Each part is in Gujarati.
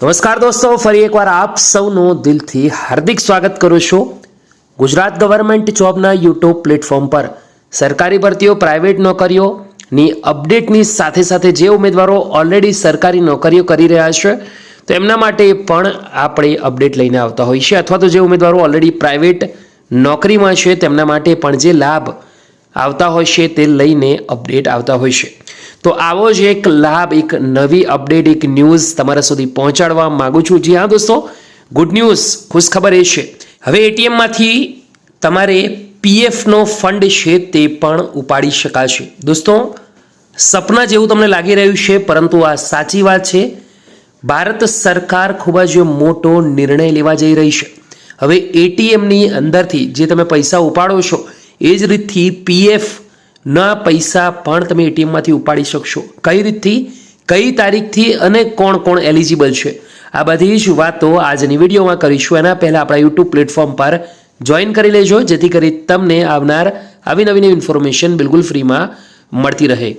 નમસ્કાર દોસ્તો, ફરી એકવાર આપ સૌનું દિલથી હાર્દિક સ્વાગત કરું છું ગુજરાત ગવર્મેન્ટ જોબના યુટ્યુબ પ્લેટફોર્મ પર. સરકારી ભરતીઓ, પ્રાઇવેટ નોકરીઓની અપડેટની સાથે સાથે જે ઉમેદવારો ઓલરેડી સરકારી નોકરીઓ કરી રહ્યા છે, તો એમના માટે પણ આપણે અપડેટ લઈને આવતા હોઈએ છીએ. અથવા તો જે ઉમેદવારો ઓલરેડી પ્રાઇવેટ નોકરીમાં છે, તેમના માટે પણ જે લાભ આવતા હોય છે, તે લઈને અપડેટ આવતા હોય છે. તો આવો જ એક લાભ, એક નવી અપડેટ, એક ન્યૂઝ તમારા સુધી પહોંચાડવા માંગુ છું. જી હા દોસ્તો, ગુડ ન્યૂઝ, ખુશખબર એ છે. હવે એટીએમમાંથી તમારે પીએફનો ફંડ છે તે પણ ઉપાડી શકાશે. દોસ્તો, સપના જેવું તમને લાગી રહ્યું છે, પરંતુ આ સાચી વાત છે, ભારત સરકાર ખૂબ જ મોટો નિર્ણય લેવા જઈ રહી છે. હવે એટીએમની અંદરથી જે તમે પૈસા ઉપાડો છો, એ જ રીતથી પીએફ ના પૈસા પણ તમે એટીએમમાંથી ઉપાડી શકશો. કઈ રીતથી? કઈ તારીખથી અને કોણ કોણ એલિજિબલ છે? આ બધી જ વાતો આજની વિડીયોમાં કરીશું. એના પહેલાં આપણા યુટ્યુબ પ્લેટફોર્મ પર જોઈન કરી લેજો, જેથી કરી તમને આવનાર આવી નવી નવી ઇન્ફોર્મેશન બિલકુલ ફ્રીમાં મળતી રહે.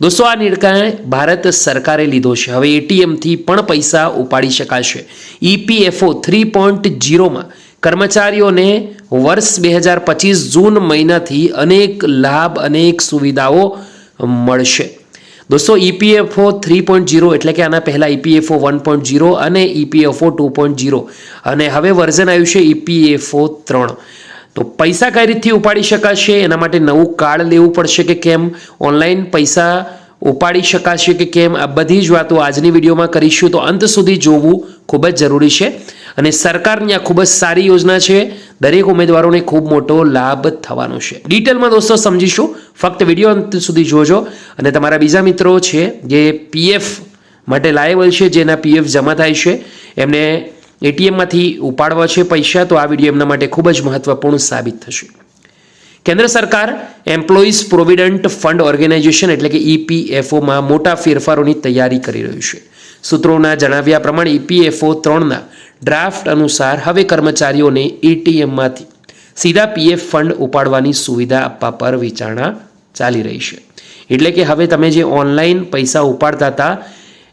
દોસ્તો, આ નિર્ણય ભારત સરકારે લીધો છે. હવે એટીએમથી પણ પૈસા ઉપાડી શકાશે. ઈપીએફઓ થ્રી પોઈન્ટ જીરોમાં કર્મચારીઓને વર્ષ બે હજાર પચીસ જૂન મહિનાથી અનેક લાભ, અનેક સુવિધાઓ મળશે. દોસ્તો ઈપીએફઓ થ્રી પોઈન્ટ જીરો એટલે કે આના પહેલાં ઈપીએફઓ વન પોઈન્ટ જીરો અને ઈપીએફઓ ટુ પોઈન્ટ જીરો અને હવે વર્ઝન આવ્યું છે ઈપીએફઓ ત્રણ. તો પૈસા કઈ રીતથી ઉપાડી શકાશે? એના માટે નવું કાર્ડ લેવું પડશે કે કેમ? ઓનલાઈન પૈસા ઉપાડી શકાશે કે કેમ? આ બધી જ વાતો આજની વિડીયોમાં કરીશું. તો અંત સુધી જોવું ખૂબ જ જરૂરી છે. અને સરકારની આ ખૂબ જ સારી યોજના છે. દરેક ઉમેદવારોને ખૂબ મોટો લાભ થવાનો છે. ડિટેલમાં દોસ્તો સમજીશું. ફક્ત વીડિયો અંત સુધી જોજો. અને તમારા બીજા મિત્રો છે જે પીએફ માટે લાયેબલ છે, જેના પીએફ જમા થાય છે, એમને એટીએમમાંથી ઉપાડવા છે પૈસા, તો આ વીડિયો એમના માટે ખૂબ જ મહત્વપૂર્ણ સાબિત થશે. કેન્દ્ર સરકાર એમ્પ્લોઈઝ પ્રોવિડન્ટ ફંડ ઓર્ગેનાઇઝેશન એટલે કે ઈપીએફઓમાં મોટા ફેરફારોની તૈયારી કરી રહ્યું છે. સૂત્રોના જણાવ્યા પ્રમાણે ઈપીએફઓ ત્રણના ડ્રાફ્ટ અનુસાર હવે કર્મચારીઓને એટીએમમાંથી સીધા પીએફ ફંડ ઉપાડવાની સુવિધા આપવા પર વિચારણા ચાલી રહી છે. એટલે કે હવે તમે જે ઓનલાઈન પૈસા ઉપાડતા હતા,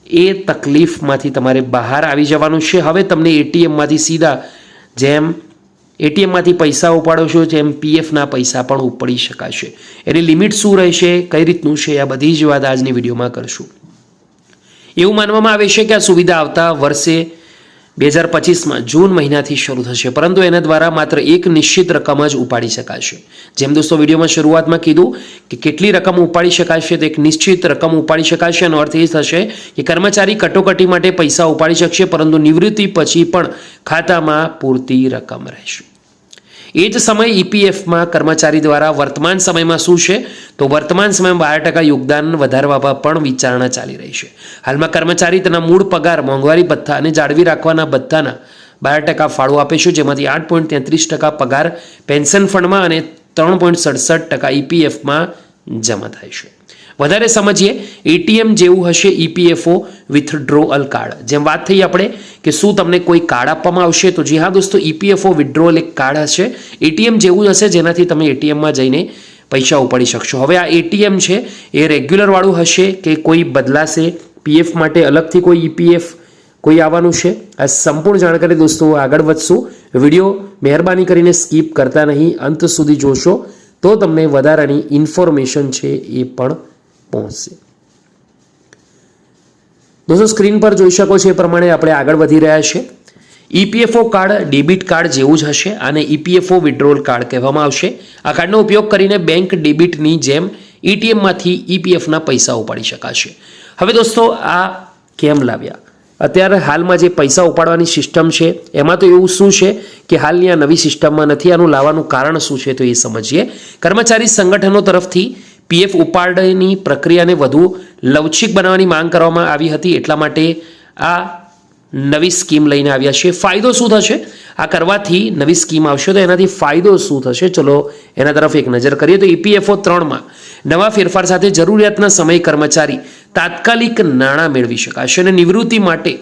એ તકલીફમાંથી તમારે બહાર આવી જવાનું છે. હવે તમને એટીએમમાંથી સીધા જેમ એટીએમમાંથી પૈસા ઉપાડો છો, જેમ પીએફના પૈસા પણ ઉપાડી શકાશે. એની લિમિટ શું રહેશે, કઈ રીતનું છે, આ બધી જ વાત આજની વિડીયોમાં કરશું. એવું માનવામાં આવે છે કે આ સુવિધા આવતા વર્ષે બે હજાર પચીસમાં જૂન મહિનાથી શરૂ થશે, પરંતુ એના દ્વારા માત્ર એક નિશ્ચિત રકમ જ ઉપાડી શકાશે. જેમ દોસ્તો, વિડીયોમાં શરૂઆતમાં કીધું કે કેટલી રકમ ઉપાડી શકાશે, તો એક નિશ્ચિત રકમ ઉપાડી શકાશે. એનો અર્થ એ થશે કે કર્મચારી કટોકટી માટે પૈસા ઉપાડી શકશે, પરંતુ નિવૃત્તિ પછી પણ ખાતામાં પૂરતી રકમ રહેશે. એ જ સમય ઈપીએફમાં કર્મચારી દ્વારા વર્તમાન સમયમાં શું છે? તો વર્તમાન સમયમાં બાર ટકા યોગદાન વધારવા પણ વિચારણા ચાલી રહી છે. હાલમાં કર્મચારી તેના મૂળ પગાર, મોંઘવારી ભથ્થા અને જાળવી રાખવાના ભથ્થાના બાર ટકા ફાળો આપે છે, જેમાંથી આઠ પોઈન્ટ તેત્રીસ ટકા પગાર, પેન્શન ફંડમાં અને ત્રણ પોઈન્ટ સડસઠ ટકા ઈપીએફમાં જમા થાય છે. વધારે સમજીએ એટીએમ જેવું હશે ઈપીએફઓ વિથડ્રોઅલ કાર્ડ જેમ વાત થઈ આપણે કે શું તમને કોઈ કાર્ડ આપવામાં આવશે, તો જી હા દોસ્તો ઈપીએફઓ વિથડ્રોઅલ એક કાર્ડ હશે. એટીએમ જેવું હશે જેનાથી તમે એટીએમમાં જઈને પૈસા ઉપાડી શકશો. હવે આ એટીએમ છે, એ રેગ્યુલરવાળું હશે કે કોઈ બદલાશે? પીએફ માટે અલગથી કોઈ ઈપીએફ કોઈ આવવાનું છે? આ સંપૂર્ણ જાણકારી દોસ્તો આગળ વધશું. વીડિયો મહેરબાની કરીને સ્કીપ કરતા નહીં, અંત સુધી જોશો. તો તમને વધારાની ઇન્ફોર્મેશન છે એ પણ પહોંચશે દોસ્તો, સ્ક્રીન પર જોઈ શકો છો એ પ્રમાણે આપણે આગળ વધી રહ્યા છે. ઈપીએફઓ કાર્ડ ડેબિટ કાર્ડ જેવું જ હશે આને ઈપીએફઓ વિડ્રોલ કાર્ડ કહેવામાં આવશે. આ કાર્ડનો ઉપયોગ કરીને બેંક ડેબિટની જેમ એટીએમમાંથી ઈપીએફના પૈસા ઉપાડી શકાશે. હવે દોસ્તો, આ કેમ લાવ્યા? અત્યારે હાલમાં જે પૈસા ઉપાડવાની સિસ્ટમ છે, એમાં તો એવું શું છે કે હાલની આ નવી સિસ્ટમમાં નથી, આનું લાવવાનું કારણ શું છે તો એ સમજીએ. કર્મચારી સંગઠનો તરફથી પીએફ ઉપાડની પ્રક્રિયાને વધુ લવચિક બનાવવાની માંગ કરવામાં આવી હતી એટલા માટે આ નવી સ્કીમ લઈને આવ્યા છે ફાયદો શું થશે? આ કરવાથી નવી સ્કીમ આવશે તો એનાથી ફાયદો શું થશે? ચલો એના તરફ એક નજર કરીએ તો ઈપીએફઓ ત્રણમાં નવા ફેરફાર સાથે જરૂરિયાતના સમય કર્મચારી તાત્કાલિક નાણાં મેળવી શકાશે અને નિવૃત્તિ માટે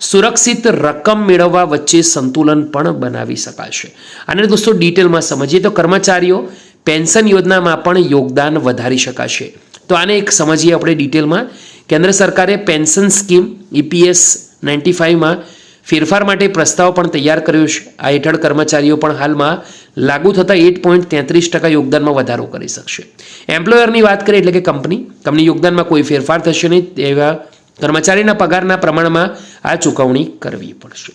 સુરક્ષિત રકમ મેળવવા વચ્ચે સંતુલન પણ બનાવી શકાશે. અને દોસ્તો ડિટેલમાં સમજીએ તો કર્મચારીઓ પેન્શન યોજનામાં પણ યોગદાન વધારી શકાશે. તો આને એક સમજીએ આપણે ડિટેલમાં કેન્દ્ર સરકારે પેન્શન સ્કીમ ઈપીએસ નાઇન્ટી ફાઇવમાં ફેરફાર માટે પ્રસ્તાવ પણ તૈયાર કર્યો છે. આ હેઠળ કર્મચારીઓ પણ હાલમાં લાગુ થતા એટ પોઈન્ટ તેત્રીસ ટકા યોગદાનમાં વધારો કરી શકશે. એમ્પ્લોયરની વાત કરીએ એટલે કે કંપની કંપની યોગદાનમાં કોઈ ફેરફાર થશે નહીં તેવા કર્મચારીના પગારના પ્રમાણમાં આ ચૂકવણી કરવી પડશે.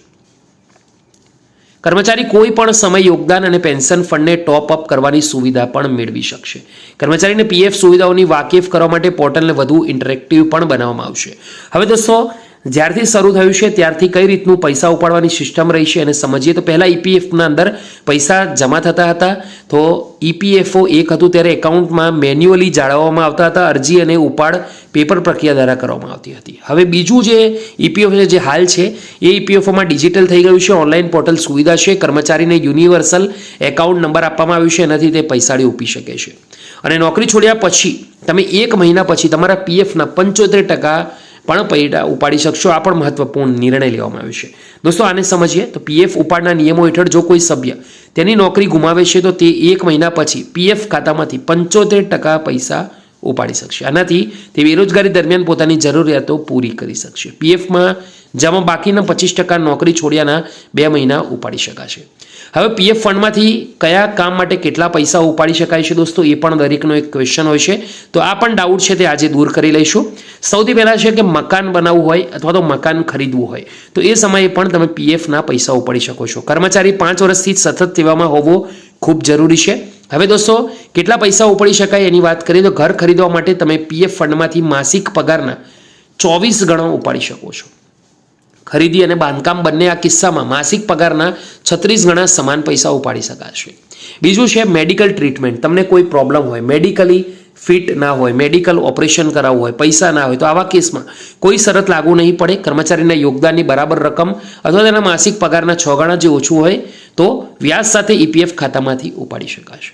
કર્મચારી કોઈ પણ સમય યોગદાન અને પેન્શન ફંડને ટોપ અપ કરવાની સુવિધા પણ મેળવી શકશે. કર્મચારીને પીએફ સુવિધાઓની વાકેફ કરવા માટે પોર્ટલને વધુ ઇન્ટરેક્ટિવ પણ બનાવવામાં આવશે. હવે દોસ્તો જ્યારથી શરૂ થયું છે, ત્યારથી કઈ રીતનું પૈસા ઉપાડવાની સિસ્ટમ રહી છે અને સમજીએ તો પહેલાં ઈપીએફના અંદર પૈસા જમા થતા હતા. તો ઈપીએફઓ એક હતું ત્યારે એકાઉન્ટમાં મેન્યુઅલી જાળવવામાં આવતા હતા, અરજી અને ઉપાડ પેપર પ્રક્રિયા દ્વારા કરવામાં આવતી હતી. હવે બીજું જે ઈપીએફ જે હાલ છે, એ ઈપીએફઓમાં ડિજિટલ થઈ ગયું છે ઓનલાઈન પોર્ટલ સુવિધા છે, કર્મચારીને યુનિવર્સલ એકાઉન્ટ નંબર આપવામાં આવ્યું છે, એનાથી તે પૈસાડી ઉપી શકે છે. અને નોકરી છોડ્યા પછી, તમે એક મહિના પછી તમારા પીએફના પંચોતેર ટકા પણ પૈડા ઉપાડી શકશો, આ પણ મહત્વપૂર્ણ નિર્ણય લેવામાં આવ્યો છે. દોસ્તો, આને સમજીએ તો પીએફ ઉપાડના નિયમો હેઠળ જો કોઈ સભ્ય તેની નોકરી ગુમાવે છે, તો તે એક મહિના પછી પીએફ ખાતામાંથી પંચોતેર ટકા પૈસા ઉપાડી શકશે. આનાથી તે બેરોજગારી દરમિયાન પોતાની જરૂરિયાતો પૂરી કરી શકશે. પીએફમાં જેમાં બાકીના પચીસ ટકા નોકરી છોડ્યાના બે મહિના ઉપાડી શકાશે. હવે પીએફ ફંડમાંથી કયા કામ માટે કેટલા પૈસા ઉપાડી શકાય છે દોસ્તો? એ પણ દરેકનો એક ક્વેશ્ચન હોય છે. તો આ પણ ડાઉટ છે તે આજે દૂર કરી લઈશું. સૌથી પહેલાં છે કે મકાન બનાવવું હોય અથવા તો મકાન ખરીદવું હોય. તો એ સમયે પણ તમે પીએફના પૈસા ઉપાડી શકો છો. કર્મચારી પાંચ વર્ષથી સતત સેવામાં હોવો ખૂબ જરૂરી છે. હવે દોસ્તો, કેટલા પૈસા ઉપાડી શકાય એની વાત કરીએ તો ઘર ખરીદવા માટે તમે પીએફ ફંડમાંથી માસિક પગારના ચોવીસ ગણો ઉપાડી શકો છો. ખરીદી અને બાંધકામ બંને આ કિસ્સામાં માસિક પગારના છત્રીસ ગણા સમાન પૈસા ઉપાડી શકાશે. બીજું છે મેડિકલ ટ્રીટમેન્ટ. તમને કોઈ પ્રોબ્લેમ હોય, મેડિકલી ફિટ ના હોય, મેડિકલ ઓપરેશન કરાવવું હોય, પૈસા ના હોય, તો આવા કેસમાં કોઈ શરત લાગુ નહીં પડે. કર્મચારીના યોગદાનની બરાબર રકમ અથવા તેના માસિક પગારના છ ગણા જે ઓછું હોય, તો વ્યાજ સાથે ઈપીએફ ખાતામાંથી ઉપાડી શકાશે.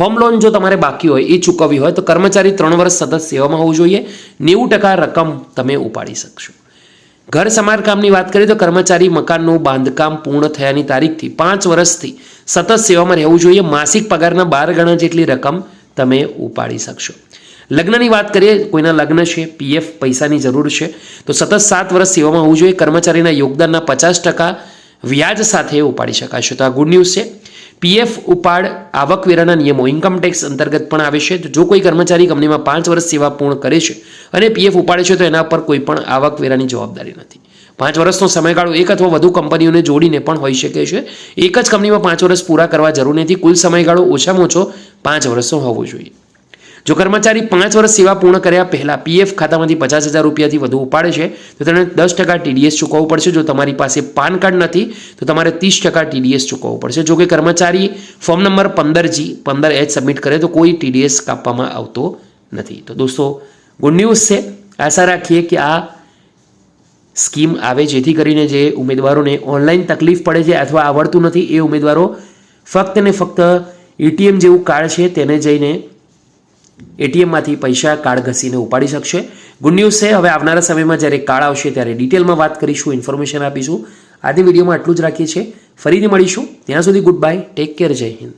હોમ લોન જો તમારે બાકી હોય એ ચૂકવવી હોય, તો કર્મચારી ત્રણ વર્ષ સતત સેવામાં હોવું જોઈએ. નેવું ટકા રકમ તમે ઉપાડી શકશો. ઘર સમારકામની વાત કરીએ તો કર્મચારી મકાનનું બાંધકામ પૂર્ણ થયાની તારીખથી પાંચ વર્ષથી સતત સેવામાં રહેવું જોઈએ. માસિક પગારના બાર ગણા જેટલી રકમ તમે ઉપાડી શકશો. લગ્નની વાત કરીએ, કોઈના લગ્ન છે, પીએફ પૈસાની જરૂર છે, તો સતત સાત વર્ષ સેવામાં હોવું જોઈએ. કર્મચારીના યોગદાનના પચાસ ટકા વ્યાજ સાથે ઉપાડી શકાશે તો આ ગુડ ન્યૂઝ છે. પીએફ ઉપાડ આવકવેરાના નિયમો. ઇન્કમ ટેક્સ અંતર્ગત પણ આવે છે. તો જો કોઈ કર્મચારી કંપનીમાં પાંચ વર્ષ સેવા પૂર્ણ કરે છે અને પીએફ ઉપાડે છે, તો એના પર કોઈ પણ આવકવેરાની જવાબદારી નથી. પાંચ વર્ષનો સમયગાળો એક અથવા વધુ કંપનીઓને જોડીને પણ હોઈ શકે છે. એક જ કંપનીમાં પાંચ વર્ષ પૂરા કરવા જરૂર નથી. કુલ સમયગાળો ઓછામાં ઓછો પાંચ વર્ષનો હોવો જોઈએ. જો કર્મચારી પાંચ વર્ષ સેવા પૂર્ણ કર્યા પહેલાં પીએફ ખાતામાંથી પચાસ હજાર રૂપિયાથી વધુ ઉપાડે છે, તો તેણે દસ ટકા ટીડીએસ ચૂકવવું પડશે. જો તમારી પાસે પાન કાર્ડ નથી, તો તમારે ત્રીસ ટકા ટીડીએસ ચૂકવવું પડશે. જો કે કર્મચારી ફોર્મ નંબર પંદર જી, પંદર એચ સબમિટ કરે, તો કોઈ ટીડીએસ કાપવામાં આવતો નથી. તો દોસ્તો, ગુડ ન્યૂઝ છે. આશા રાખીએ કે આ સ્કીમ આવે, જેથી કરીને જે ઉમેદવારોને ઓનલાઈન તકલીફ પડે છે અથવા આવડતું નથી, એ ઉમેદવારો ફક્ત ને ફક્ત એટીએમ જેવું કાર્ડ છે, તેને જઈને એટીએમમાંથી પૈસા કાર્ડ ઘસીને ઉપાડી શકશે. ગુડ ન્યૂઝ છે, હવે આવનારા સમયમાં જ્યારે કાર્ડ આવશે ત્યારે ડિટેલમાં વાત કરીશું, ઇન્ફોર્મેશન આપીશું. આજે વિડીયોમાં આટલું જ રાખીએ છીએ. ફરીથી મળીશું. ત્યાં સુધી ગુડ બાય ટેક કેર જય હિન્દ